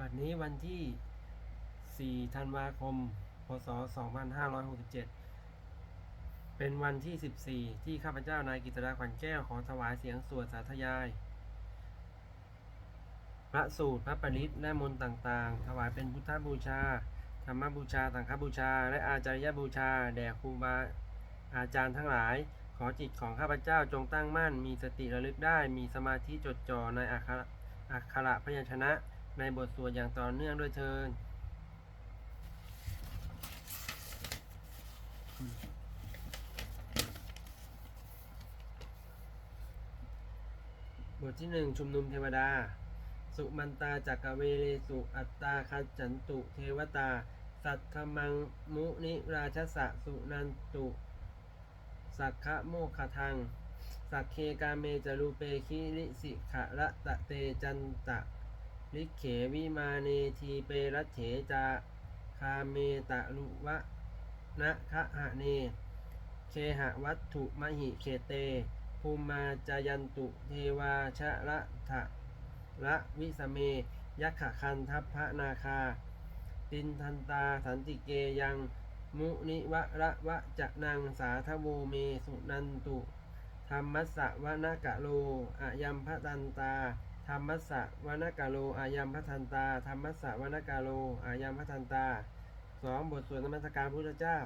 บัดนี้วันที่ 4 ธันวาคม พศ 2567 เป็นวันที่ 14 ที่ข้าพเจ้านายกิตราขวัญแก้วขอถวายเสียงสวดสาธยาย พระสูตรพระปริตและมนต์ต่างๆ ถวายเป็นพุทธบูชา ธรรมบูชา สังฆบูชา และอาจารยบูชา แด่ครูบาอาจารย์ทั้งหลาย ขอจิตของข้าพเจ้าจงตั้งมั่น มีสติระลึกได้ มีสมาธิจดจ่อในอักขระอักขระพยัญชนะ ในบทสวดอย่างต่อเนื่องด้วยเทินบทที่หนึ่งชุมนุมเทวดา สุมันตาจักรเวเลสุอัตตาคัจจันตุเทวตา สัทธมังมุนิราชสะสุนันตุ สักขะโมคทัง สักเคกาเมจารูเปคิริสิขะระตะเตจันตะ ลิเขวิมาเนทีเปรัตเถจาคาเมตะลุวะนะคะหะเน เคหะวัตถุมหิเคเต ภูมาจายันตุเทวาชะระทะละวิสเมยักขะคันทัพพระนาคา ตินทันตาสันติเกยัง มุนิวะระวะจะนังสาทโวเมสุนันตุ ธรรมัสสะวนกะโลอายัมพะตันตา ธรรมสสะวนกะโลอายัมพะทันตา ธรรมสสะวนกะโลอายัมพะทันตาสองบทสวดนมัสการพระพุทธเจ้า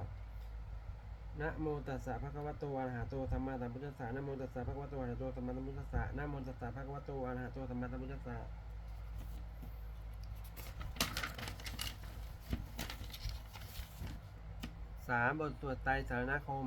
นะโมตัสสะภะคะวะโตอะระหะโตสัมมาสัมพุทธัสสะนะโมตัสสะภะคะวะโตอะระหะโตสัมมาสัมพุทธัสสะนะโมตัสสะภะคะวะโตอะระหะโตสัมมาสัมพุทธัสสะสามบทสวดไตรสารณคม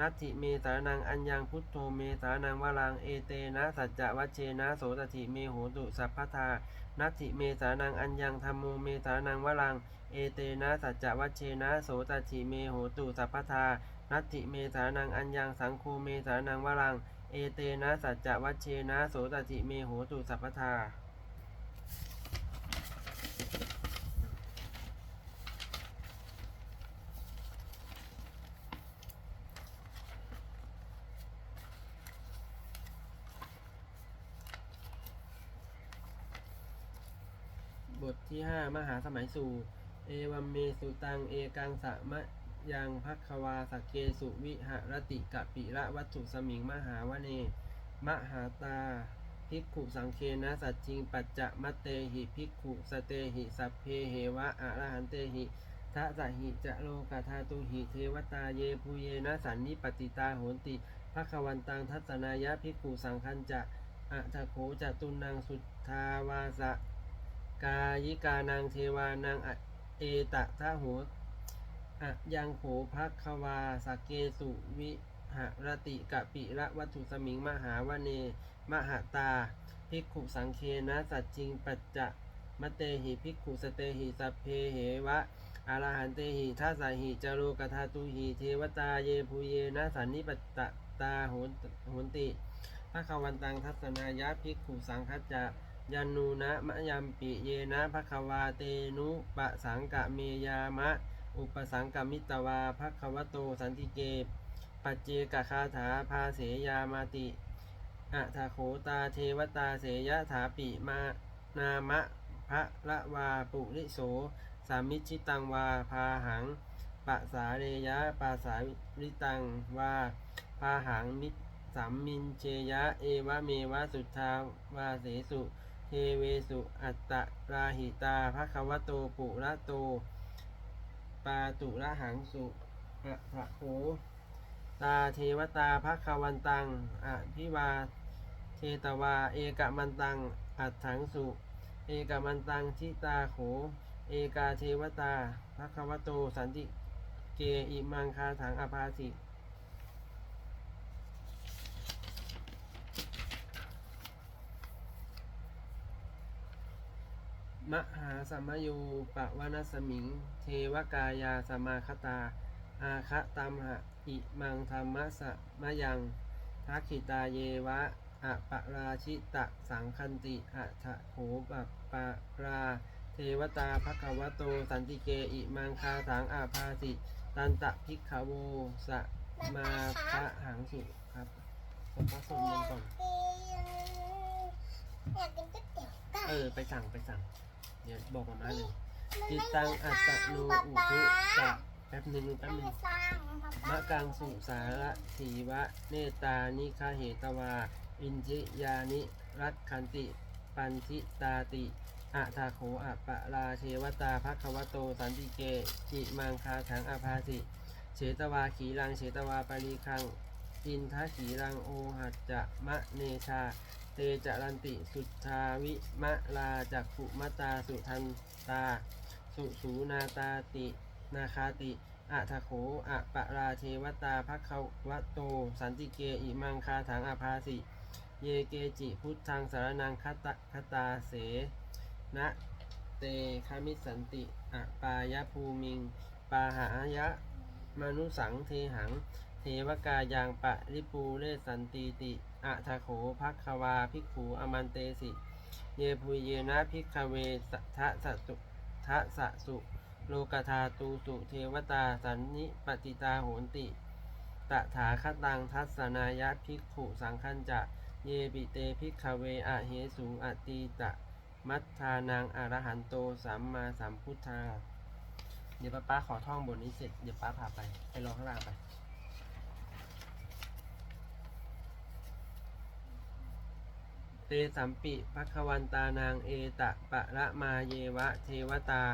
นัตถิเมสารนังอัญญังพุทโธเมสารนังวรังเอเตนะสัจจะวัชเชนะโสตถิเมโหตุสัพพทานัตถิเมสานังอัญญังธรรมโมเมสานังวรังเอเตนะสัจจวัชเชนะโสตถิเมโหตุสัพพทานัตถิเมสานังอัญญังสังโฆเมสานังวรังเอเตนะสัจจวัชเชนะโสตถิเมโหตุสัพพทา บทที่5มหาสมัยสูตรเอวัมเมสุตัง เอกังสะมะยังพักควาสเกสุวิหรติกะปิระวัตถุสมิงมหาวเน มหาตาภิกขุสังเคนะสัจจิงปัจจะมัตเตหิภิกขุสเตหิสัพเพเหวะอะระหันเตหิทะสะหิจะโลกาธาตุหิเทวตาเยภูเยนะสันนิปติตาโหนติภควันตังทัศนายะภิกขุสังคันจะอะทะโขจะตุนังสุทธาวาสะ กายิกานางเทวานางอเอตะทะโหอะยังโขภักควาสกเกสุวิหรติกะปิระวัตถุสมิงมหาวเน มหาตา ภิกขุสังเคนะสัจจิงปัจจะมะเตหิภิกขุสเตหิสัพเพเหวะอารหันเตหิทัสสหิจโรกธาตุหิเทวตาเยภูเยนะสันนิปตตตาโหนโหนติภควันตังทัศนายะภิกขุสังคัจจะ ยันนูนะมะยัมปิเยนะภควาเตนุปะสังกะเมยามะ อุปสังกมิตวาภควโตสันติเกปัจเจกคาถาภาเสยามาติอะทาโขตาเทวตาเสยถาปิมานามะพระละวาปุริโส สามิชิตังวาพาหังปะสาเรยะปาสาริตังวาพาหังมิสัมมินเชยะ เอวะเมวะสุทธาวาเสสุ เทเวสุอัตตราหิตาภควโตปุระโต ปาตุระหังสุอะภะโขตาเทวตาภควันตังอะพิวา เทตวา เอกมันตัง อัตถังสุ เอกมันตังทิตาโข เอกาเทวตาภควโตสันติเกอิมังคาถังอภาสิ มหาสมโยปะวนาสมิง เทวกายาสมาคตา อาคะตัมหะอิมังธรรมะสะมะยังเทักขิตาเยวะอะปะราชิตะสังคันติอะทะโขปะปะราเทวตาภควโตสันติเกอิมังคาสังอาภาสิตันตะพิกขโวสะมาพระหังสุครับผมก็สวดมนต์ก่อนอยากกินก๋วยเตี๋ยวไก่เออ ไปสั่งไปสั่ง เดี๋ยวบอกมาม่าเลยมันจิตังอัตตะโนอุทุป๊าจะแป๊บหนึ่งแป๊บหนึ่งไม่สร้างป๊าป๊มะกังสุสาระถีวะ เนตานิคาเหตวา อินทิยานิรัตคันติ ปันทิตาติอะทาโขอะปะราเทวตาภควโต สันติเกจิมังคาถังอาภาสิเฉตวาขีรังเฉตวาปารีคังอินทขีรังโอหัจจะมะเนชา เตจรันติสุทธาวิมะลาจักขุมตาสุทันตา สุสูนาตาตินาคาติอะทะโขอะปะราเทวตาภควโต สันติเกอิมังคาถังอาภาสิ เยเกจิพุทธังสารนังคตะคตาเสนะเตคามิสันติอะปายภูมิง ปาหายะมนุสังเทหัง เทวกายังปะริปูเลสันติติ อะทะโขภักควาภิกขูอมันเตสิ เยปุเยนะภิกขเวสทะสสุทะสสุ โลกธาตูสุเทวตาสันนิปติตาโหนติ ตถาคตังทัศนายะภิกขุสังคันจะ เยปิเตภิกขเวอะเหสูอติตะ มัทธานังอรหันโตสัมมาสัมพุทธา เดี๋ยวป้าป้าขอท่องบทนี้เสร็จ เดี๋ยวป้าพาไป ไปรอข้างล่างไป เต สัมปิภควันตานางเอตะปะระมาเยวะเทวตา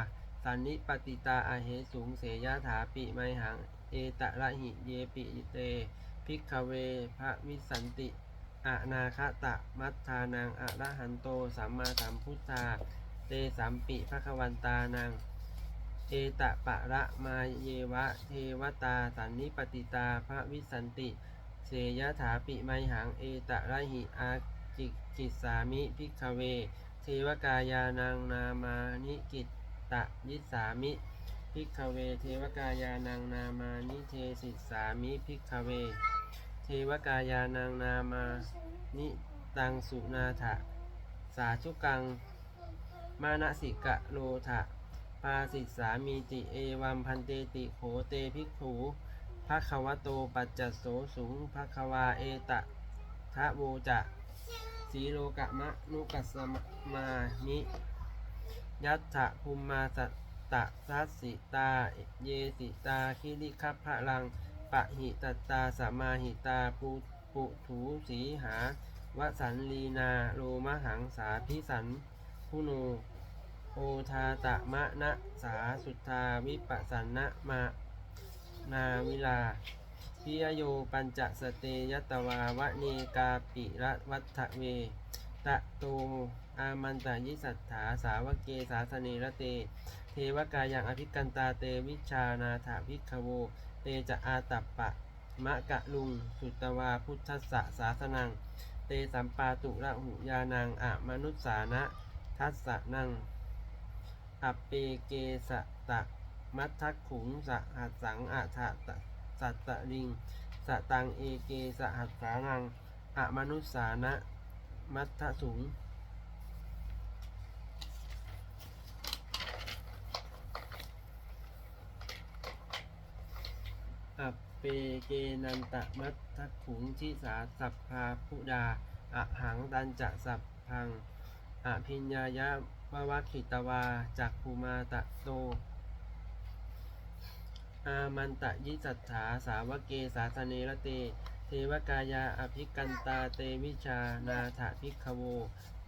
สันนิปติตาอาเหสูงเสยถาปิไมหัง เอตะระหิเยปิเต พิกเวพระวิสันติอะนาคตะมัทธานังอะระหันโตสัมมาสัมพุทธา เตสัมปิภควันตานังเอตะปะระมาเยวะเทวตาสันนิปติตาพระวิสันติ เสยถาปิไมหังเอตะระหิอา กิสามิพิกเว เทวกายานังนามานิกิตตะยิสามิพิกเว เทวกายานังนามานิเทสิสามิพิกเว เทวกายานังนามานิตังสุนาถะสาธุกัง มานสิกะโลทะปาสิสามีติเอวัมพันเตติโขเตภิกขูภะควะโตปัจจโสสุงภะคะวาเอตะทะโวจะ สีโลกะมะนุกัสสมมานิยัตถะภูมมาสัตตะทัสสิตา เยสิตาคิริคัพพะลัง ปะหิตตาสมาหิตาปุปุถูสีหาวสันลีนาโลมหังสาพิสันพุโนโอทาตะมะนะสาสุทธาวิปัสสนะมานาวิลา พิยโยปัญจสเตยตวาวะเนกาปิระวัฏเว ตะโตอามันตายิสัทธาสาวเกสาสเนระเต เทวกายังอภิกันตาเตวิชานาถาภิกขโว เตจะอาตัปปะ มะกะลุง สุตวาพุทธสสะสาสนัง เตสัมปาตุระหุยานังอะมนุสสานะทัสสะนังอัปเปเกสะตะมัททักขุงสะหัสังอะทะตะ สัตตะลิงสะตังเอเกสหัสสานังอะมนุสสานะมัทธสุงอัปเปเกนันตะมัททักขุงทิสาสัพพาพุดาอะหังดันจะสัพพังอภิญญายะวะวะขิตวาจักภูมาตะโต อามันตะยิสัทธาสาวเกสาสเนระเต เทวกายาอภิกันตาเตวิชานาถาภิกขโว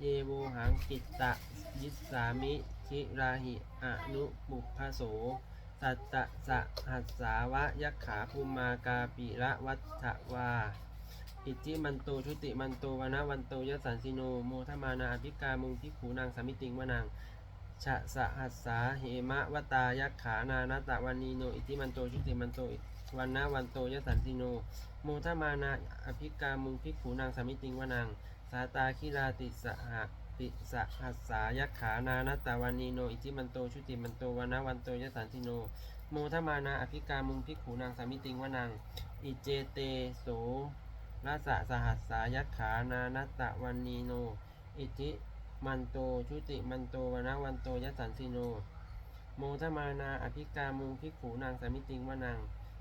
เยโวหังกิตตะยิสสามิทิราหิอนุปุพโสสัตตะสะหัสสาวะยักขาภูมากาปิระวัฏวาอิจิมันโตชุติมันโตวนะวันโตยสันสิโนโมทมานาอภิกามุงพิขูนางสามิติงวนัง ชะสะหัสสาเหมะวตายักขานานาตะวันีโน อิติมันโตชุติมันโตวันนะวันโตยสันสิโนโมทมานาอภิกามุงพิกขูนางสามิติงวนัง สาตาคิราติสหะติสหัสสายักขานานาตะวันีโน อิจิมันโตชุติมันโตวันนะวันโตยสันสิโน โมทมานาอภิกามุงพิกขูนางสามิติงวนัง อิเจเตโสรสสะสหัสสายักขานานตะวันนีโน อิทิ มันโตชุติมันโตวนะวันโตยสันสิโน โมทมานาอภิกามุงพิกขูนางสามิติงวนัง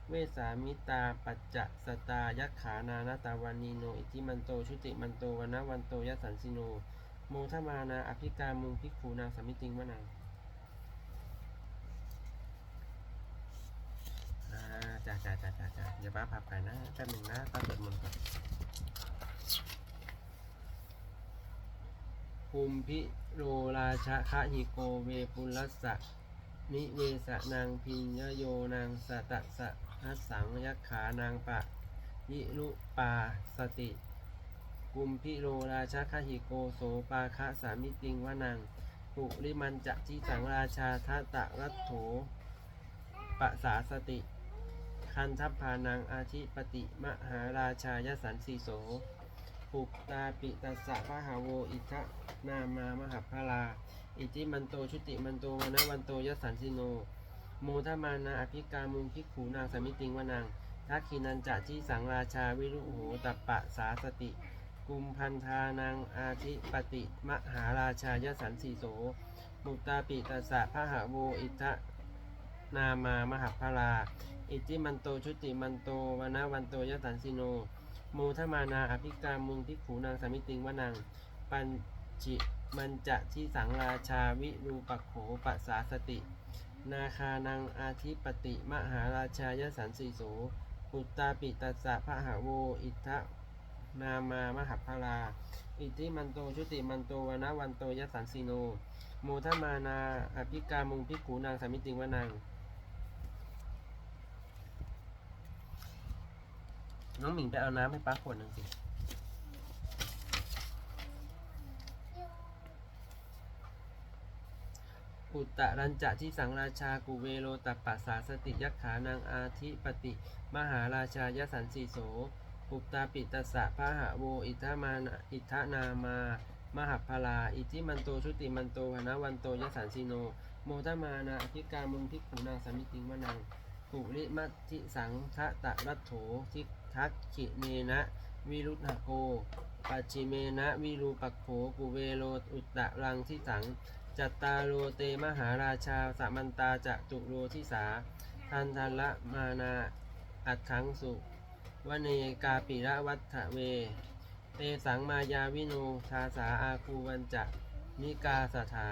เวสามิตาปัจจะสตายักขานานาตาวันนีโน อิทิมันโตชุติมันโตวนะวันโตยสันสิโน โมทมานาอภิกามุงพิกขูนางสามิติงวนังจ้าจ้าจ้าจ้าจ้าเดี๋ยวป้าพับไปนะแป๊บหนึ่งนะป้าสวดมนก่อน ภูมิพิโรราชะคะหิโกเวปุลัสสะนิเวสนางพิญญโยนางสตะสะหัสสังยักขานางปะยิรุปาสติกุมพิโรราชคหิโกโสปาคะสามิติงวนังปุริมันจะทิสังราชาทัตตะรัตโถปะสาสติ คันทัพพานังอาทิปติมหาราชายสันสีโส ปุกตาปิตัสสะพะหาโวอิทะนามามหัพพลา อิจิมันโตชุติมันโตวนะวันโตยสันสิโนโมทมานาอภิกามุงคิกขูนางสมิติงวนังทักขินันจะที่สังราชาวิรุโหตัปปะสาสติ กุมพันธานังอาทิปติมหาราชายสันสีโสมุตตาปิตัสสะพะหะโวอิทะนามามหัพพลา อิจิมันโตชุติมันโตวนะวันโตยสันสิโน มูทมานาอภิกามุงพิกขูนางสามิติงวนัง ปัญจิมันจะที่สังราชาวิรูปโขปัสสาสติ นาคานังอาทิปติ มหาราชายสันสีโสปุตตาปิตัสสะพระหะโว อิทะนามามหัพลา อิทิมันโตชุติมันโตวนะวันโตยสันสีโนโมทมานาอภิกามุงพิกขูนางสามิติงวนัง น้องหมิงไปเอาน้ำให้ป้าขวดหนึ่งสิ อุตตรัญจะที่สังราชากุเวโรตัปปะสาสติยักขานางอาทิปติ มหาราชายสันสีโสปุตตาปิตสะพะหะโว อิทามานอิทานามามหัพลา อิทิมันโตชุติมันโตหนะวันโตยสันสีโน โมทมานาอภิกามุงพิกขุนางสามิติงวนังปุริมัติสังทะตะรัตโถทิ ทักขิเนนะวิรุธโกปัจฉิเมนะวิรูปักโขกุเวโรอุตตะรังทิสัง จัตตาโรเตมหาราชาสมันตาจะตุโรทิสา ทันทันละมานาอัดขังสุวเนกาปิระวัฏเว เตสังมายาวิโนทาสาอาคูวันจะนิกาสถา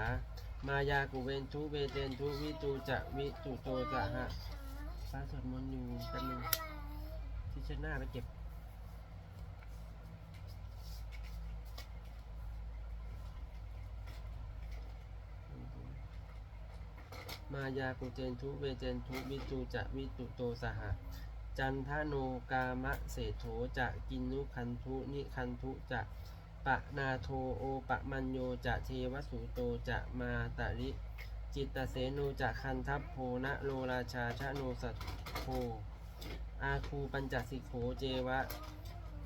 มายากุเวนทุเวเตนทุวิตูจะวิตุโตจะหะพระสวดมนต์อยู่แป๊บนึง เช็ดหน้าไปเก็บมายากุเจนทุเวเจนทุวิตูจะวิตุโตสหะจันทโนกามะเศรษโถจะกินนุคันทุนิคันทุจะปะนาโทโอปะมัญโยจะเทวสุโตจะมาตะริจิตตเสโนจะคันทัพโพนะโลราชาชะโนสัตโพ อาคูปัญจสิโขเจวะ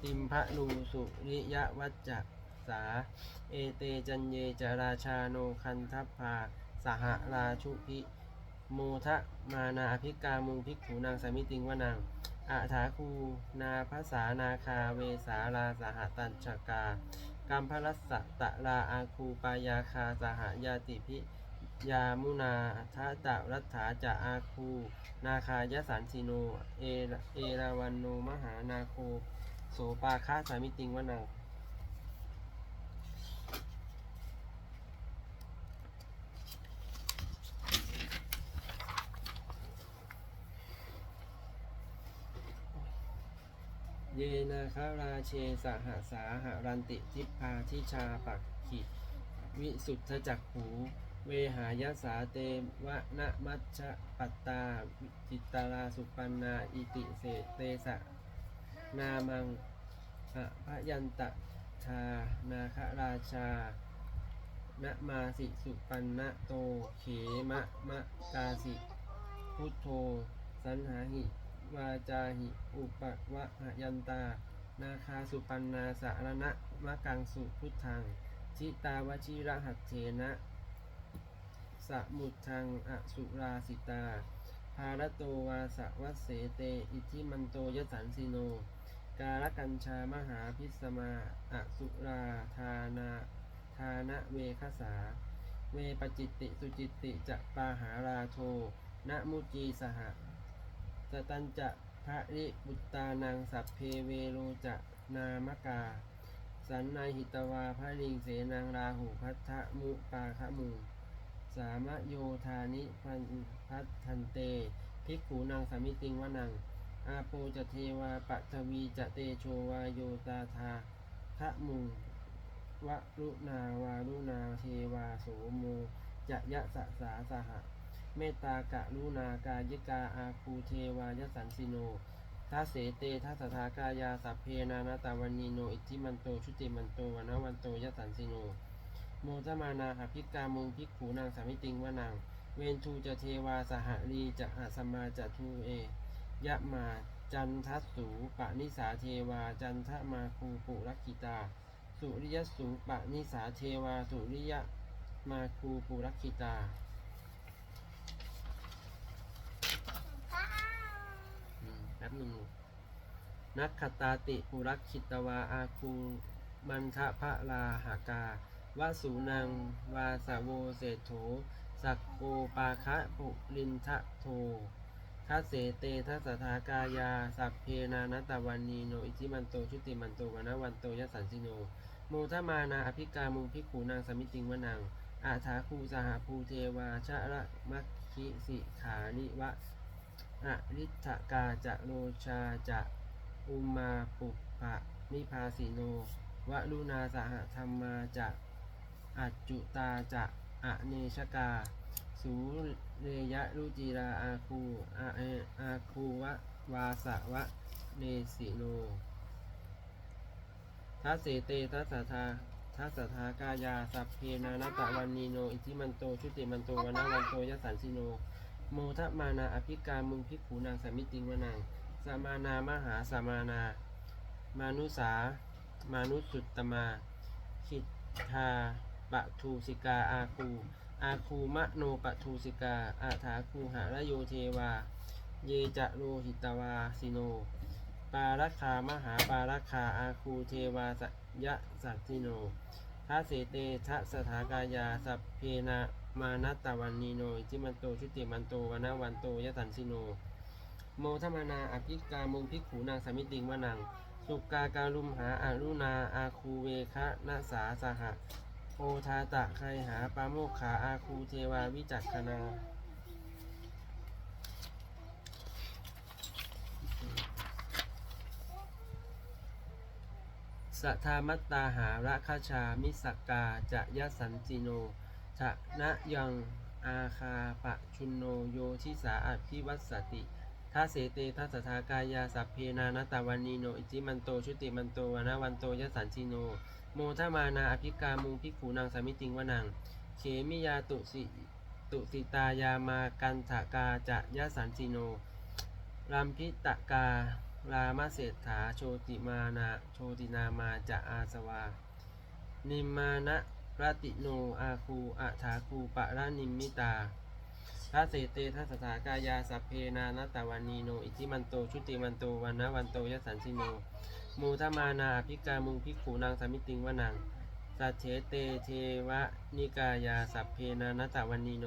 ติมพะลูสุริยวัจจะสา เอเตจันเยจราชาโนคันทัพพา สหราชุพิโมทะมานาอภิกามุงพิกขูนางสามิติงวนังอาถาคูนาภาษานาคาเวสาลาสหตัญชกากัมพลัสสะตะลาอาคูปายาคาสหยาติพิ ยามุนาทะตะรัตถาจะอาคู นาคายสันสิโน เอเอราวันโนมหานาโค โสปาคาสามิติงวนังเยนาคาราเชสหสาหรันติทิพพาทิชาปักขิวิสุทธจักขู เวหายสาเตวะนะมัชชะปัตตาจิตตาราสุปันนาอิติเสเตสะนามังอะพยันตะชานาคราชานะมาสิสุปันนะโตเขมะมะกาสิ พุทโธ สันหาหิ วาจาหิ อุปวะหยันตา นาคาสุปันนาสารณะมะกังสุพุทธัง ชิตาวชิระหัตเถนะ สมุทังอสุราสิตา ภารโตวาสวัสเสเต อิทิมันโตยสันสิโน การกัญชามหาพิสมาอสุราธานาทานะเวคสา เวปจิตติสุจิตติจะปาหาราโทนะมุจีสหสตันจะพระริบุตตานังสัพเพเวโรจะนามกา สันนายหิตวาพระลิงเสนังราหูพัทธมุปาคมู สามะโยธานิพันพัทธันเตภิกขูนางสามิติงวนัง อาโปจะเทวาปัทวีจะเตโชวาโยตาธาทะมุงวะรุนาวารุนาเทวาโสโมจะยะสะสาสหะ เมตตากะรุณากายิกาอาคูเทวายสันสิโนทัสเสเตทัสทากายาสัพเพนานาตาวันีโน อิทิมันโตชุติมันโตวนวันโตยสันสิโน โมทมานาอภิกามุงภิกขูนางสามิติงวานังเวนทูจะเทวาสหรีจะหาสมาจะทูเอยะมาจันทัสสูปะนิสาเทวาจันทมาคูปุรักขิตา สุริยสูปะนิสาเทวาสุริยมาคูปุรักขิตาอืมแป๊บหนึ่งนักขตาติปุรักขิตวาอาคูมันทะพระลาหากา วสูนัง วาสาโวเศรษโถสักโกปาคะปุลินทะโททัสเสเตทัสสทากายา สัพเพนานตวันนีโน อิจิมันโต ชุติมันโตวนวันโตยสันสิโนโมทมานาอภิกามุงพิกขูนางสมิติงวนัง อาถาคูสหภูเทวาชะระมัคคิสิขานิวะอริทกาจะโรชาจะอุมาปุปะนิพาสิโนวะลุนาสหธรรมาจะ อัจจุตาจะอเนชกา สูเรยะรุจิราอาคูอาเออาคูวะวาสะวะเนสิโนทัสเสเตทัสสะทาทัสสะทากายาสัพเพนานตะวันนีโน อิทิมันโต ชุติมันโตวนาวันโตยสันสิโน โมทะมานาอภิกามุงพิกขูนางสามิติงวนังสามานามหาสามานา มานุสา มานุสุตตมาคิทธา ปะทูสิกาอาคูอาคูมะโนปะทูสิกาอาถาคูหาระโยเทวา เยจะโรหิตวาสิโน ปารัคามหาปารัคาอาคูเทวาสยะสัตติโนทัสเสตทะสถากายาสัพเพนามานัตตวันนีโนอิจิมันโตชุติมันโตวนาวันโตยะสันสิโน โมทมานาอภิกามุงพิกขูนางสามิติงวนัง สุกาการุมหาอารุณาอาคูเวคะนาสาสหะ โอทาตะใครหาปาโมกขาอาคูเทวาวิจักขนาสัทธามัตตาหาระคาชามิสักกาจะยสันจิโนชะนะยังอาคาปะชุนโนโยทิสาอภิวัสติทัสเสเตทัสสทากายาสัพเพนานตาวันนีโน อิจิมันโตชุติมันโตวนาวันโตยสันจิโน โมทมานาอภิกามุงพิกขูนางสามิติงวนังเขมิยาตุสิตุสิตายามากันถากาจะยะสันจิโนรัมพิตการามเศรษฐาโชติมานาโชตินามาจะอาสวา นิมมานะรติโนอาคูอัฐาคูปะระนิมิตาทัสเสเตทัสถากายาสัพเพนานตวันีโน อิจิมันโตชุติมันโตวันนะวันโตยสันสิโน มูทมานาอภิกามุงพิกขูนางสามิติงวนังสัจเฉเตเทวะนิกายาสัพเพนานตาวันนีโน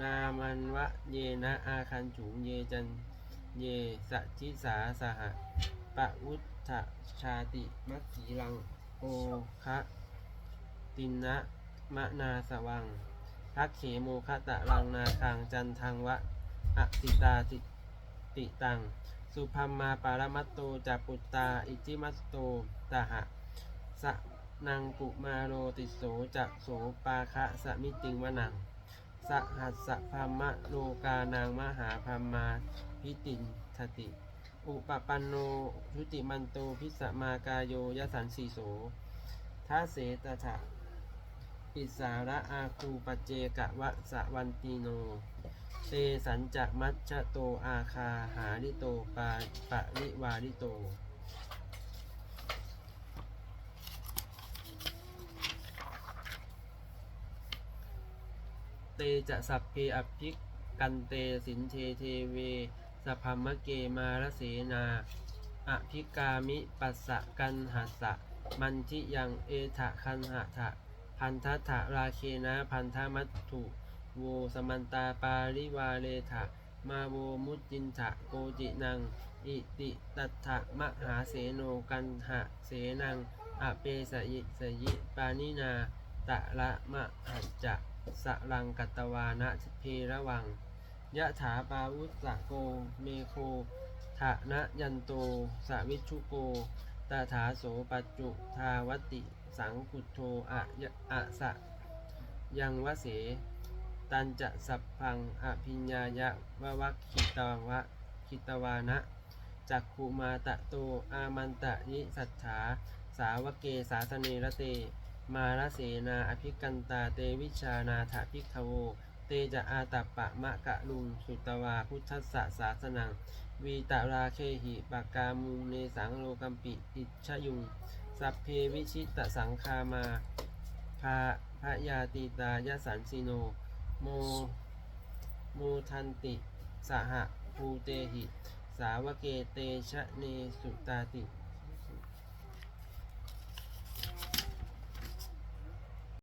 นามันวะเยนะอาคันฉุงเยจันเยสะทิสาสหะปะวุฒชาติมัคขีรังโอคะตินะมะนาสวังทักเขโมคะตะรังนาคังจันทังวะอติตาติติตัง สุพัมมาปารมัตโตจัปุตตา อิจิมัตโตตหะ สะนังกุมาโรติโสจะโสปาคะสมิติงวนัง สหัสสะพัมมะโลกานางมหาพัมมาพิตินทติ อุปปันโนชุติมันโตพิสมากาโยยสันสีโสทัสเสตถะปิสาระอาคูปเจกะวะสะวันติโน เตสัญจะมัชชะโตอาคาหาริโตปาปะริวาริโต เตจะสัพเพอภิกกันเตสินเทเทเวสพัมะเกมารเสนาอภิกามิปัสสะกันหัสสะมันทิยังเอทะคันหะทะพันทัถะราเคนะพันธมัตถุ โวสมันตาปาริวาเลทะมาโวมุจินทะโกจินัง อิติตัถะมหาเสโนกันหะเสนังอเปสยิสยิปานินา ตะละมะหัจจะสะรังกัตวานะเพระวัง ยะถาปาวุสะโกเมโคทะนะยันโตสวิชุโกตถาโสปัจจุทาวติ สังกุโทอะยะอะสะยังวะเส ตันจะสัพพังอภิญญายะวะวัคคิตาวะคิตวานะจักขุมาตะโตอามันตะยิสัทธาสาวเกสาสเนระเต มาลเสนาอภิกันตาเตวิชานาถาภิกขโว เตจะอาตัปปะมะกะลุงสุตวาพุทธสสะสาสนัง วีตาราเคหิปากามุงเนสังโลกัมปิอิชยุง สัพเพวิชิตสังคามาพาพระยาตีตายสันสิโน โมโมทันติสหภูเตหิ สาวเกเตชะเนสุตาติ